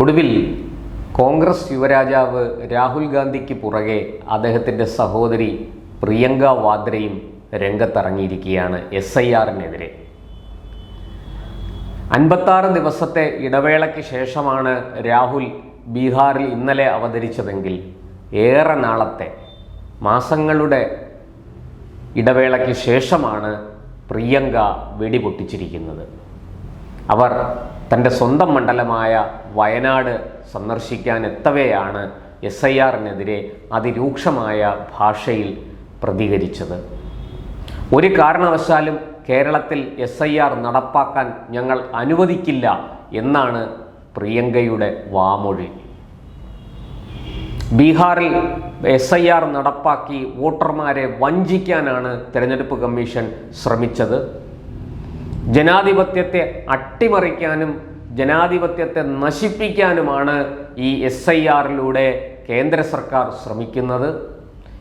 ഒടുവിൽ കോൺഗ്രസ് യുവരാജാവ് രാഹുൽ ഗാന്ധിക്ക് പുറകെ അദ്ദേഹത്തിന്റെ സഹോദരി പ്രിയങ്ക വാദ്രയും രംഗത്തിറങ്ങിയിരിക്കുകയാണ് എസ് ഐ ആറിനെതിരെ. അൻപത്താറ് ദിവസത്തെ ഇടവേളയ്ക്ക് ശേഷമാണ് രാഹുൽ ബീഹാറിൽ ഇന്നലെ അവതരിച്ചതെങ്കിൽ ഏറെ നാളത്തെ മാസങ്ങളുടെ ഇടവേളയ്ക്ക് ശേഷമാണ് പ്രിയങ്ക വെടിപൊട്ടിച്ചിരിക്കുന്നത്. അവർ തന്റെ സ്വന്തം മണ്ഡലമായ വയനാട് സന്ദർശിക്കാൻ എത്തവെയാണ് എസ് ഐ ആറിനെതിരെ അതിരൂക്ഷമായ ഭാഷയിൽ പ്രതികരിച്ചത്. ഒരു കാരണവശാലും കേരളത്തിൽ എസ് ഐ ആർ നടപ്പാക്കാൻ ഞങ്ങൾ അനുവദിക്കില്ല എന്നാണ് പ്രിയങ്കയുടെ വാമൊഴി. ബീഹാറിൽ എസ് ഐ ആർ നടപ്പാക്കി വോട്ടർമാരെ വഞ്ചിക്കാനാണ് തെരഞ്ഞെടുപ്പ് കമ്മീഷൻ ശ്രമിച്ചത്. ജനാധിപത്യത്തെ അട്ടിമറിക്കാനും ജനാധിപത്യത്തെ നശിപ്പിക്കാനുമാണ് ഈ എസ് ഐ ആറിലൂടെ കേന്ദ്ര സർക്കാർ ശ്രമിക്കുന്നത്.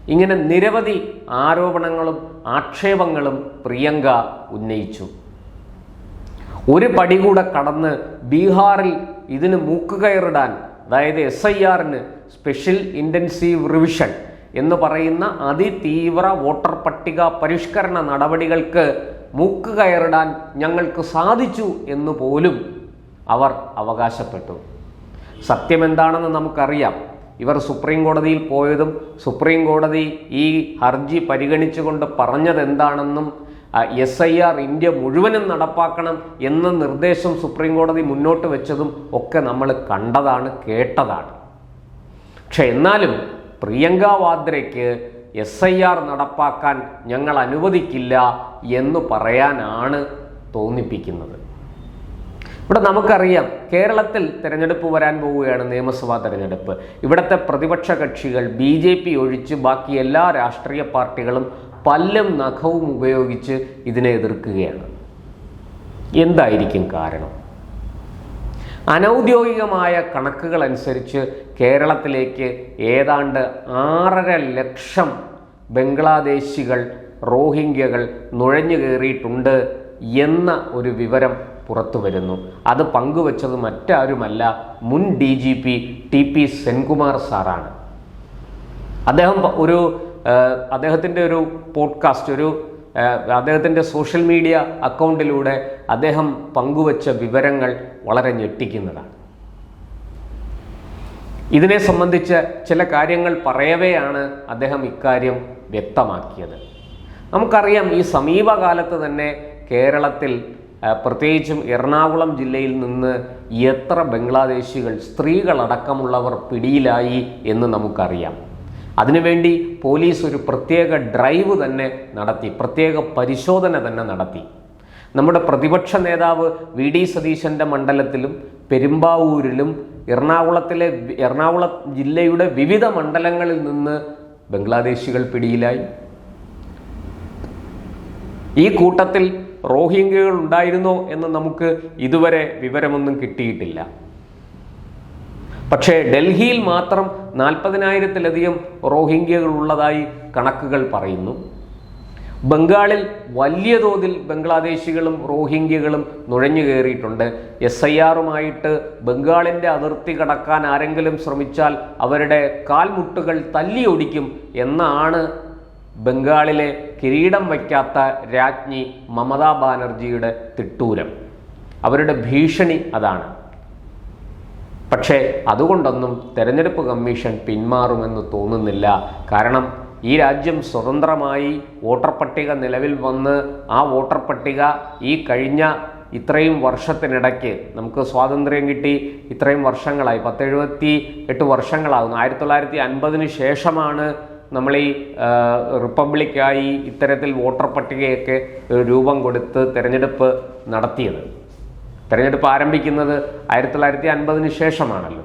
ഇങ്ങനെ നിരവധി ആരോപണങ്ങളും ആക്ഷേപങ്ങളും പ്രിയങ്ക ഉന്നയിച്ചു. ഒരു പടി കൂടെ കടന്ന് ബീഹാറിൽ ഇതിന് മൂക്കുകയറിടാൻ അതായത് എസ് ഐ ആറിന് സ്പെഷ്യൽ ഇന്റൻസീവ് റിവിഷൻ എന്ന് പറയുന്ന അതിതീവ്ര വോട്ടർ പട്ടിക പരിഷ്കരണ നടപടികൾക്ക് മൂക്കുകയറിടാൻ ഞങ്ങൾക്ക് സാധിച്ചു എന്ന് പോലും അവർ അവകാശപ്പെട്ടു. സത്യം എന്താണെന്ന് നമുക്കറിയാം. ഇവർ സുപ്രീം കോടതിയിൽ പോയതും സുപ്രീം കോടതി ഈ ഹർജി പരിഗണിച്ചുകൊണ്ട് പറഞ്ഞത് എന്താണെന്നും എസ് ഐ ആർ ഇന്ത്യ മുഴുവനും നടപ്പാക്കണം എന്ന നിർദ്ദേശം സുപ്രീം കോടതി മുന്നോട്ട് വെച്ചതും ഒക്കെ നമ്മൾ കണ്ടതാണ് കേട്ടതാണ്. പക്ഷെ എന്നാലും പ്രിയങ്ക വാദ്രയ്ക്ക് എസ് ഐ ആർ നടപ്പാക്കാൻ ഞങ്ങൾ അനുവദിക്കില്ല എന്ന് പറയാനാണ് തോന്നിപ്പിക്കുന്നത്. ഇവിടെ നമുക്കറിയാം കേരളത്തിൽ തിരഞ്ഞെടുപ്പ് വരാൻ പോവുകയാണ് നിയമസഭാ തിരഞ്ഞെടുപ്പ്. ഇവിടുത്തെ പ്രതിപക്ഷ കക്ഷികൾ ബി ജെ പി ഒഴിച്ച് ബാക്കി എല്ലാ രാഷ്ട്രീയ പാർട്ടികളും പല്ലും നഖവും ഉപയോഗിച്ച് ഇതിനെ എതിർക്കുകയാണ്. എന്തായിരിക്കും കാരണം? അനൗദ്യോഗികമായ കണക്കുകൾ അനുസരിച്ച് കേരളത്തിലേക്ക് ഏതാണ്ട് ആറര ലക്ഷം ബംഗ്ലാദേശികൾ റോഹിംഗ്യകൾ നുഴഞ്ഞു കയറിയിട്ടുണ്ട് എന്ന ഒരു വിവരം പുറത്തു വരുന്നു. അത് പങ്കുവച്ചത് മറ്റാരുമല്ല മുൻ D G P T P Senkumar സാറാണ്. അദ്ദേഹം ഒരു അദ്ദേഹത്തിന്റെ ഒരു പോഡ്കാസ്റ്റ് ഒരു അദ്ദേഹത്തിന്റെ സോഷ്യൽ മീഡിയ അക്കൗണ്ടിലൂടെ അദ്ദേഹം പങ്കുവച്ച വിവരങ്ങൾ വളരെ ഞെട്ടിക്കുന്നതാണ്. ഇതിനെ സംബന്ധിച്ച് ചില കാര്യങ്ങൾ പറയവെയാണ് അദ്ദേഹം ഇക്കാര്യം വ്യക്തമാക്കിയത്. നമുക്കറിയാം ഈ സമീപകാലത്ത് തന്നെ കേരളത്തിൽ പ്രത്യേകിച്ചും എറണാകുളം ജില്ലയിൽ നിന്ന് എത്ര ബംഗ്ലാദേശികൾ സ്ത്രീകളടക്കമുള്ളവർ പിടിയിലായി എന്ന് നമുക്കറിയാം. അതിനുവേണ്ടി പോലീസ് ഒരു പ്രത്യേക ഡ്രൈവ് തന്നെ നടത്തി പ്രത്യേക പരിശോധന തന്നെ നടത്തി. നമ്മുടെ പ്രതിപക്ഷ നേതാവ് വി ഡി സതീശന്റെ മണ്ഡലത്തിലും പെരുമ്പാവൂരിലും എറണാകുളത്തിലെ എറണാകുളം ജില്ലയുടെ വിവിധ മണ്ഡലങ്ങളിൽ നിന്ന് ബംഗ്ലാദേശികൾ പിടിയിലായി. ഈ കൂട്ടത്തിൽ റോഹിംഗ്യകൾ ഉണ്ടായിരുന്നോ എന്ന് നമുക്ക് ഇതുവരെ വിവരമൊന്നും കിട്ടിയിട്ടില്ല. പക്ഷേ ഡൽഹിയിൽ മാത്രം നാൽപ്പതിനായിരത്തിലധികം റോഹിംഗ്യകൾ ഉള്ളതായി കണക്കുകൾ പറയുന്നു. ബംഗാളിൽ വലിയ തോതിൽ ബംഗ്ലാദേശികളും റോഹിംഗ്യകളും നുഴഞ്ഞു കയറിയിട്ടുണ്ട്. എസ് ഐ ആറുമായിട്ട് ബംഗാളിന്റെ അതിർത്തി കടക്കാൻ ആരെങ്കിലും ശ്രമിച്ചാൽ അവരുടെ കാൽമുട്ടുകൾ തല്ലിയൊടിക്കും എന്നാണ് ബംഗാളിലെ കിരീടം വയ്ക്കാത്ത രാജ്ഞി മമതാ ബാനർജിയുടെ തിട്ടൂരം. അവരുടെ ഭീഷണി അതാണ്. പക്ഷേ അതുകൊണ്ടൊന്നും തെരഞ്ഞെടുപ്പ് കമ്മീഷൻ പിന്മാറുമെന്ന് തോന്നുന്നില്ല. കാരണം ഈ രാജ്യം സ്വതന്ത്രമായി വോട്ടർ പട്ടിക നിലവിൽ വന്ന് ആ വോട്ടർ പട്ടിക ഈ കഴിഞ്ഞ ഇത്രയും വർഷത്തിനിടയ്ക്ക് നമുക്ക് സ്വാതന്ത്ര്യം കിട്ടി. ഇത്രയും വർഷങ്ങളായി. പത്തെഴുപത്തി എട്ട് വർഷങ്ങളാകുന്നു ആയിരത്തി തൊള്ളായിരത്തി അൻപതിന് ശേഷമാണ് നമ്മൾ ഈ റിപ്പബ്ലിക്കായി ഇത്തരത്തിൽ വോട്ടർ പട്ടികയൊക്കെ രൂപം കൊടുത്ത് തിരഞ്ഞെടുപ്പ് നടത്തിയത്. തിരഞ്ഞെടുപ്പ് ആരംഭിക്കുന്നത് ആയിരത്തി തൊള്ളായിരത്തി അൻപതിന് ശേഷമാണല്ലോ.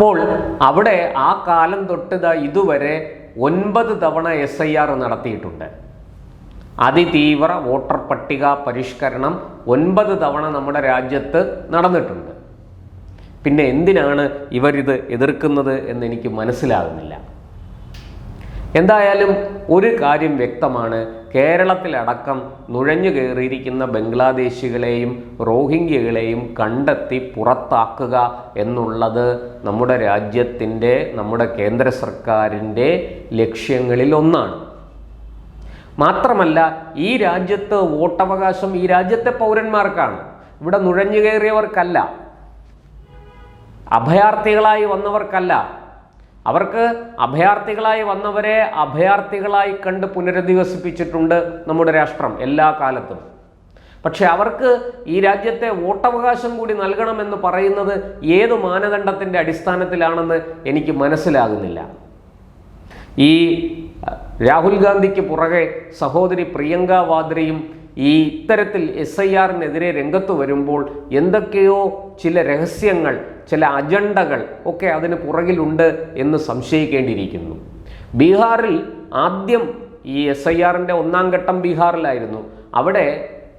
അപ്പോൾ അവിടെ ആ കാലം തൊട്ട് ദാ ഇതുവരെ ഒൻപത് തവണ എസ് ഐ ആർ നടത്തിയിട്ടുണ്ട്. അതിതീവ്ര വോട്ടർ പട്ടിക പരിഷ്കരണം ഒൻപത് തവണ നമ്മുടെ രാജ്യത്ത് നടന്നിട്ടുണ്ട്. പിന്നെ എന്തിനാണ് ഇവരിത് എതിർക്കുന്നത് എന്ന് എനിക്ക് മനസ്സിലാകുന്നില്ല. എന്തായാലും ഒരു കാര്യം വ്യക്തമാണ് കേരളത്തിലടക്കം നുഴഞ്ഞു കയറിയിരിക്കുന്ന ബംഗ്ലാദേശികളെയും റോഹിംഗ്യകളെയും കണ്ടെത്തി പുറത്താക്കുക എന്നുള്ളത് നമ്മുടെ രാജ്യത്തിന്റെ നമ്മുടെ കേന്ദ്ര സർക്കാരിന്റെ ലക്ഷ്യങ്ങളിൽ ഒന്നാണ്. മാത്രമല്ല ഈ രാജ്യത്ത് വോട്ടവകാശം ഈ രാജ്യത്തെ പൗരന്മാർക്കാണ്. ഇവിടെ നുഴഞ്ഞു കയറിയവർക്കല്ല അഭയാർത്ഥികളായി വന്നവർക്കല്ല അവർക്ക് അഭയാർത്ഥികളായി വന്നവരെ അഭയാർത്ഥികളായി കണ്ട് പുനരധിവസിപ്പിച്ചിട്ടുണ്ട് നമ്മുടെ രാഷ്ട്രം എല്ലാ കാലത്തും. പക്ഷെ അവർക്ക് ഈ രാജ്യത്തെ വോട്ടവകാശം കൂടി നൽകണമെന്ന് പറയുന്നത് ഏത് മാനദണ്ഡത്തിന്റെ അടിസ്ഥാനത്തിലാണെന്ന് എനിക്ക് മനസ്സിലാകുന്നില്ല. ഈ രാഹുൽ ഗാന്ധിക്ക് പുറകെ സഹോദരി പ്രിയങ്ക വാദ്രയും ഈ ഇത്തരത്തിൽ എസ് ഐ ആറിനെതിരെ രംഗത്ത് വരുമ്പോൾ എന്തൊക്കെയോ ചില രഹസ്യങ്ങൾ ചില അജണ്ടകൾ ഒക്കെ അതിന് പുറകിലുണ്ട് എന്ന് സംശയിക്കേണ്ടിയിരിക്കുന്നു. ബീഹാറിൽ ആദ്യം ഈ എസ് ഐ ആറിന്റെ ഒന്നാം ഘട്ടം ബീഹാറിലായിരുന്നു. അവിടെ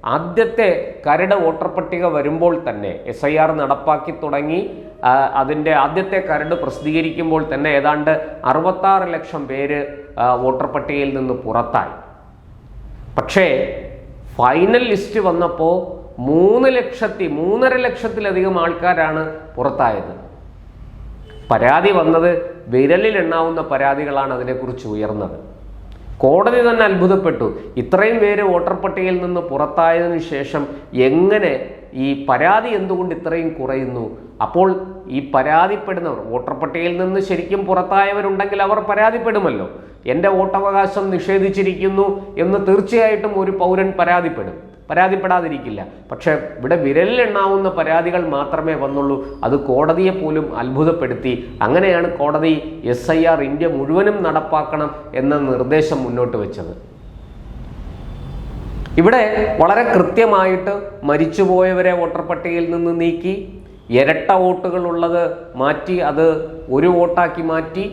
ആദ്യത്തെ കരട് വോട്ടർ പട്ടിക വരുമ്പോൾ തന്നെ എസ് ഐ ആർ നടപ്പാക്കി തുടങ്ങി. അതിന്റെ ആദ്യത്തെ കരട് പ്രസിദ്ധീകരിക്കുമ്പോൾ തന്നെ ഏതാണ്ട് അറുപത്താറ് ലക്ഷം പേര് വോട്ടർ പട്ടികയിൽ നിന്ന് പുറത്തായി. പക്ഷേ ഫൈനൽ ലിസ്റ്റ് വന്നപ്പോൾ മൂന്ന് ലക്ഷത്തി മൂന്നര ലക്ഷത്തിലധികം ആൾക്കാരാണ് പുറത്തായത്. പരാതി വന്നത് വിരലിൽ എണ്ണാവുന്ന പരാതികളാണ് അതിനെക്കുറിച്ച് ഉയർന്നത്. കോടതി തന്നെ അത്ഭുതപ്പെട്ടു. ഇത്രയും പേര് വോട്ടർ പട്ടികയിൽ നിന്ന് പുറത്തായതിനു ശേഷം എങ്ങനെ ഈ പരാതി എന്തുകൊണ്ട് ഇത്രയും കുറയുന്നു? അപ്പോൾ ഈ പരാതിപ്പെടുന്നവർ വോട്ടർ പട്ടികയിൽ നിന്ന് ശരിക്കും പുറത്തായവരുണ്ടെങ്കിൽ അവർ പരാതിപ്പെടുമല്ലോ. എന്റെ വോട്ടവകാശം നിഷേധിച്ചിരിക്കുന്നു എന്ന് തീർച്ചയായിട്ടും ഒരു പൗരൻ പരാതിപ്പെടും. പരാതിപ്പെടാതിരിക്കില്ല. പക്ഷേ ഇവിടെ വിരലിലെണ്ണാവുന്ന പരാതികൾ മാത്രമേ വന്നുള്ളൂ. അത് കോടതിയെ പോലും അത്ഭുതപ്പെടുത്തി. അങ്ങനെയാണ് കോടതി എസ് ഇന്ത്യ മുഴുവനും നടപ്പാക്കണം എന്ന നിർദ്ദേശം മുന്നോട്ട് വെച്ചത്. ഇവിടെ വളരെ കൃത്യമായിട്ട് മരിച്ചുപോയവരെ വോട്ടർ പട്ടികയിൽ നിന്ന് നീക്കി. ഇരട്ട വോട്ടുകൾ ഉള്ളത് മാറ്റി അത് ഒരു വോട്ടാക്കി മാറ്റി.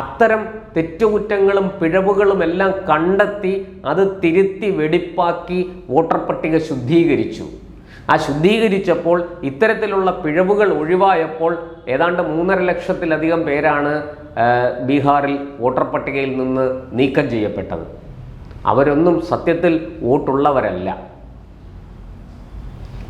അത്തരം തെറ്റുകുറ്റങ്ങളും പിഴവുകളും എല്ലാം കണ്ടെത്തി അത് തിരുത്തി വെടിപ്പാക്കി വോട്ടർ പട്ടിക ശുദ്ധീകരിച്ചു. ആ ശുദ്ധീകരിച്ചപ്പോൾ ഇത്തരത്തിലുള്ള പിഴവുകൾ ഒഴിവായപ്പോൾ ഏതാണ്ട് മൂന്നര ലക്ഷത്തിലധികം പേരാണ് ബീഹാറിൽ വോട്ടർ പട്ടികയിൽ നിന്ന് നീക്കം ചെയ്യപ്പെട്ടത്. അവരൊന്നും സത്യത്തിൽ വോട്ടുള്ളവരല്ല.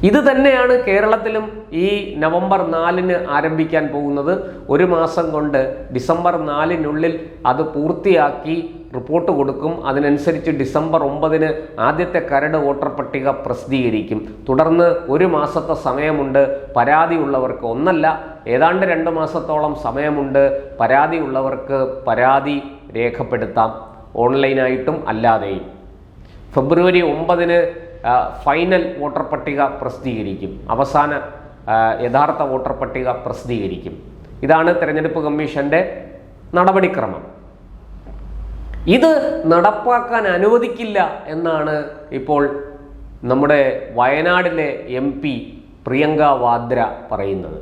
ഇത് തന്നെയാണ് കേരളത്തിലും ഈ നവംബർ നാലിന് ആരംഭിക്കാൻ പോകുന്നത്. ഒരു മാസം കൊണ്ട് ഡിസംബർ നാലിനുള്ളിൽ അത് പൂർത്തിയാക്കി റിപ്പോർട്ട് കൊടുക്കും. അതിനനുസരിച്ച് ഡിസംബർ ഒമ്പതിന് ആദ്യത്തെ കരട് വോട്ടർ പട്ടിക പ്രസിദ്ധീകരിക്കും. തുടർന്ന് ഒരു മാസത്തെ സമയമുണ്ട്. പരാതിയുള്ളവർക്ക് ഒന്നല്ല ഏതാണ്ട് രണ്ട് മാസത്തോളം സമയമുണ്ട്. പരാതിയുള്ളവർക്ക് പരാതി രേഖപ്പെടുത്താം. ഓൺലൈനായിട്ടും അല്ലാതെയും. ഫെബ്രുവരി ഒമ്പതിന് ഫൈനൽ വോട്ടർ പട്ടിക പ്രസിദ്ധീകരിക്കും. അവസാന യഥാർത്ഥ വോട്ടർ പട്ടിക പ്രസിദ്ധീകരിക്കും. ഇതാണ് തെരഞ്ഞെടുപ്പ് കമ്മീഷന്റെ നടപടിക്രമം. ഇത് നടപ്പാക്കാൻ അനുവദിക്കില്ല എന്നാണ് ഇപ്പോൾ നമ്മുടെ വയനാടിലെ എം പി പ്രിയങ്ക വാദ്ര പറയുന്നത്.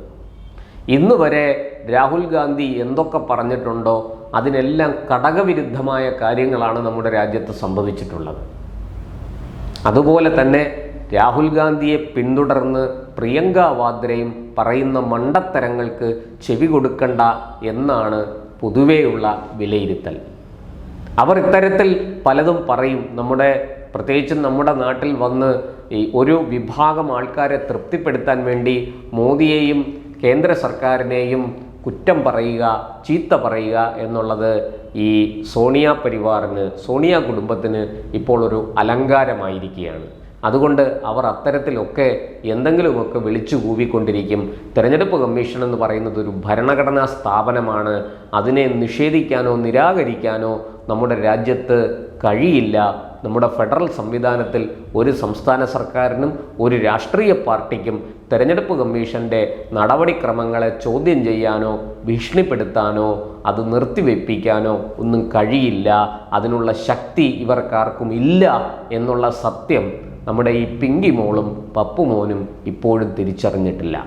ഇന്ന് വരെ രാഹുൽ ഗാന്ധി എന്തൊക്കെ പറഞ്ഞിട്ടുണ്ടോ അതിനെല്ലാം ഘടകവിരുദ്ധമായ കാര്യങ്ങളാണ് നമ്മുടെ രാജ്യത്ത് സംഭവിച്ചിട്ടുള്ളത്. അതുപോലെ തന്നെ രാഹുൽ ഗാന്ധിയെ പിന്തുടർന്ന് പ്രിയങ്ക വാദ്രയും പറയുന്ന മണ്ടത്തരങ്ങൾക്ക് ചെവി കൊടുക്കണ്ട എന്നാണ് പൊതുവെയുള്ള വിലയിരുത്തൽ. അവർ ഇത്തരത്തിൽ പലതും പറയും. നമ്മുടെ പ്രത്യേകിച്ചും നമ്മുടെ നാട്ടിൽ വന്ന് ഈ ഒരു വിഭാഗം ആൾക്കാരെ തൃപ്തിപ്പെടുത്താൻ വേണ്ടി മോദിയെയും കേന്ദ്ര സർക്കാരിനെയും കുറ്റം പറയുക ചീത്ത പറയുക എന്നുള്ളത് ഈ സോണിയ പരിവാറിന് സോണിയ കുടുംബത്തിന് ഇപ്പോൾ ഒരു അലങ്കാരമായിരിക്കുകയാണ്. അതുകൊണ്ട് അവർ അത്തരത്തിലൊക്കെ എന്തെങ്കിലുമൊക്കെ വിളിച്ചു കൂവിക്കൊണ്ടിരിക്കും. തെരഞ്ഞെടുപ്പ് കമ്മീഷൻ എന്ന് പറയുന്നത് ഒരു ഭരണഘടനാ സ്ഥാപനമാണ്. അതിനെ നിഷേധിക്കാനോ നിരാകരിക്കാനോ നമ്മുടെ രാജ്യത്ത് കഴിയില്ല. നമ്മുടെ ഫെഡറൽ സംവിധാനത്തിൽ ഒരു സംസ്ഥാന സർക്കാരിനും ഒരു രാഷ്ട്രീയ പാർട്ടിക്കും തെരഞ്ഞെടുപ്പ് കമ്മീഷന്റെ നടപടിക്രമങ്ങളെ ചോദ്യം ചെയ്യാനോ ഭീഷണിപ്പെടുത്താനോ അത് നിർത്തിവെപ്പിക്കാനോ ഒന്നും കഴിയില്ല. അതിനുള്ള ശക്തി ഇവർക്കാർക്കും ഇല്ല എന്നുള്ള സത്യം നമ്മുടെ ഈ പിങ്കി മോളും പപ്പുമോനും ഇപ്പോഴും തിരിച്ചറിഞ്ഞിട്ടില്ല.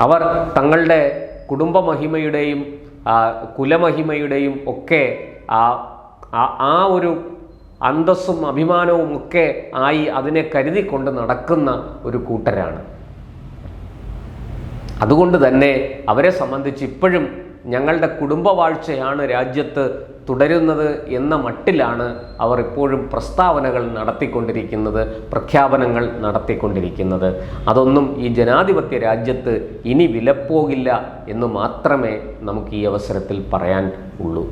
അവർ തങ്ങളുടെ കുടുംബമഹിമയുടെയും കുലമഹിമയുടെയും ഒക്കെ ആ- ആ ഒരു അന്തസ്സും അഭിമാനവും ഒക്കെ ആയി അതിനെ കരുതിക്കൊണ്ട് നടക്കുന്ന ഒരു കൂട്ടരാണ്. അതുകൊണ്ട് തന്നെ അവരെ സംബന്ധിച്ച് ഇപ്പോഴും ഞങ്ങളുടെ കുടുംബവാഴ്ചയാണ് രാജ്യത്ത് തുടരുന്നത് എന്ന മട്ടിലാണ് അവർ ഇപ്പോഴും പ്രസ്താവനകൾ നടത്തിക്കൊണ്ടിരിക്കുന്നത് പ്രഖ്യാപനങ്ങൾ നടത്തിക്കൊണ്ടിരിക്കുന്നത്. അതൊന്നും ഈ ജനാധിപത്യ രാജ്യത്ത് ഇനി വിലപ്പോകില്ല എന്ന് മാത്രമേ നമുക്ക് ഈ അവസരത്തിൽ പറയാൻ ഉള്ളൂ.